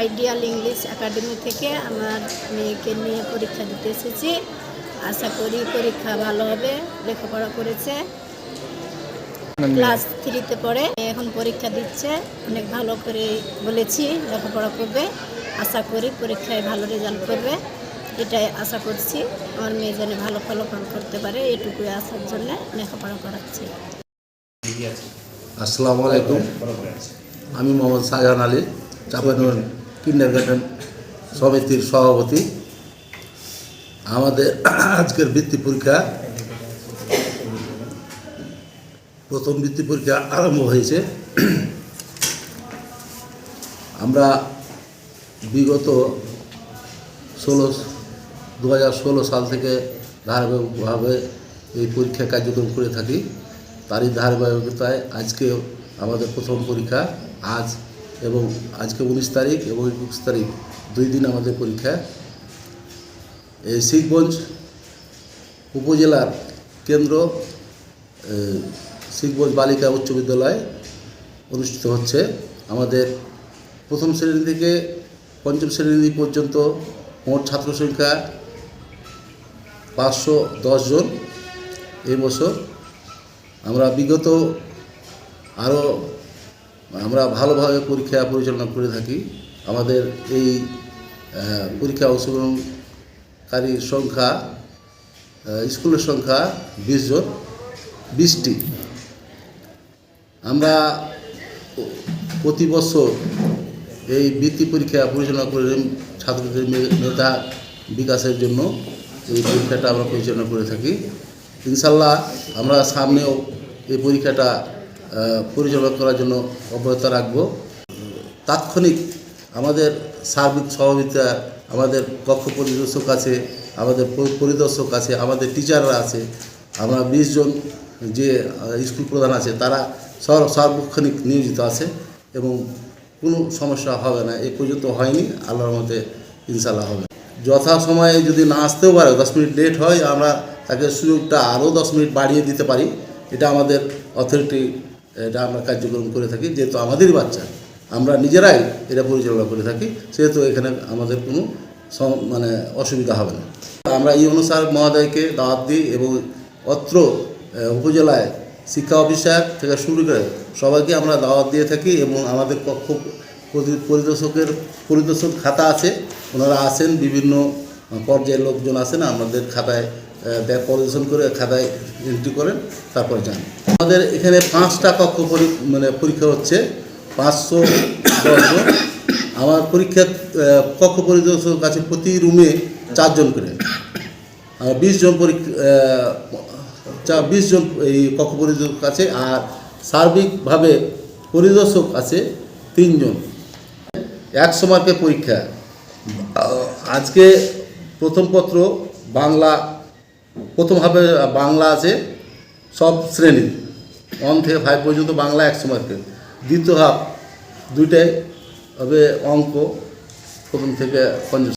Ideal English academy থেকে আমার মেয়েকে নিয়ে পরীক্ষা দিতে এসেছি। আশা করি পরীক্ষা ভালো হবে, লেখাপড়া করেছে। ক্লাস থ্রিতে পড়ে এখন পরীক্ষা দিচ্ছে। অনেক ভালো করে বলেছি, লেখাপড়া করবে। আশা করি পরীক্ষায় ভালো রেজাল্ট করবে। এটাই আশা করছি। আমার মেয়ে যেন ভালো ফলাফল করতে পারে, এটুকুই আসার জন্য লেখাপড়া করাচ্ছি। আসসালামু আলাইকুম। আমি মোহাম্মদ শাহজাহান আলী চাপানুর কিন্ডার গার্ডেন সমিতির সভাপতি। আমাদের আজকের বৃত্তি পরীক্ষা, প্রথম বৃত্তি পরীক্ষা আরম্ভ হয়েছে। আমরা বিগত ষোলো দু হাজার ষোলো সাল থেকে ধারাবাহিকভাবে এই পরীক্ষা কার্যক্রম করে থাকি। তারই ধারাবাহিকতায় আজকে আমাদের প্রথম পরীক্ষা আজ এবং আজকে উনিশ তারিখ এবং একুশ তারিখ দুই দিন আমাদের পরীক্ষা। এই শিখগঞ্জ উপজেলার কেন্দ্র শিখগঞ্জ বালিকা উচ্চ বিদ্যালয় অনুষ্ঠিত হচ্ছে। আমাদের প্রথম শ্রেণি থেকে পঞ্চম শ্রেণি পর্যন্ত মোট ছাত্র সংখ্যা পাঁচশো জন এই বছর। আমরা বিগত আরও আমরা ভালোভাবে পরীক্ষা পরিচালনা করে থাকি। আমাদের এই পরীক্ষা অংশগ্রহণকারীর সংখ্যা স্কুলের সংখ্যা বিশ জন, বিশটি। আমরা প্রতি বছর এই বৃত্তি পরীক্ষা পরিচালনা করে ছাত্রদের মেধা বিকাশের জন্য। এই পরীক্ষাটা আমরা পরিচালনা করে থাকি। ইনশাল্লাহ আমরা সামনেও এই পরীক্ষাটা পরিচালনা করার জন্য অব্যাহত রাখব। তাৎক্ষণিক আমাদের সার্বিক সহযোগিতা, আমাদের কক্ষ পরিদর্শক আছে, আমাদের পরিদর্শক আছে, আমাদের টিচাররা আছে। আমরা বিশ জন যে স্কুল প্রধান আছে, তারা সর, সার্বক্ষণিক নিয়োজিত আছে এবং কোনো সমস্যা হবে না। এ পর্যন্ত হয়নি। আল্লাহর মতে ইনশাল্লাহ হবে। যথা সময়ে যদি না আসতেও পারে, দশ মিনিট লেট হয়, আমরা তাকে সুযোগটা আরও দশ মিনিট বাড়িয়ে দিতে পারি। এটা আমাদের অথরিটি এটা আমরা কার্যক্রম করে থাকি, যেহেতু আমাদেরই বাচ্চা, আমরা নিজেরাই এটা পরিচালনা করে থাকি, সেহেতু এখানে আমাদের কোনো মানে অসুবিধা হবে না। আমরা এই অনুসার মহোদয়কে দাওয়াত দিই এবং অত্র উপজেলায় শিক্ষা অফিসার থেকে শুরু করে সবাইকে আমরা দাওয়াত দিয়ে থাকি এবং আমাদের পরি- পরিদর্শকের পরিদর্শক খাতা আছে। ওনারা আসেন, বিভিন্ন পর্যায়ের লোকজন আসেন, আমাদের খাতায় পরিদর্শন করে খাতায় এন্ট্রি করেন, তারপর যান। আমাদের এখানে পাঁচটা কক্ষ পরি- মানে পরীক্ষা হচ্ছে, পাঁচশো দশজন আমার পরীক্ষা কক্ষ পরিদর্শক কাছে প্রতি রুমে চারজন করে। আর বিশ জন পরীক্ষা বিশ জন এই কক্ষ পরিদর্শক আছে, আর সার্বিকভাবে পরিদর্শক আছে তিনজন। একশো মার্কের পরীক্ষা। আজকে প্রথম পত্র বাংলা, প্রথম বাংলা আছে, সব শ্রেণি। ওয়ান থেকে ফাইভ পর্যন্ত বাংলা একশো মার্কের দ্বিতীয় হাফ, দুইটাই হবে অঙ্ক, প্রথম থেকে পঞ্চম।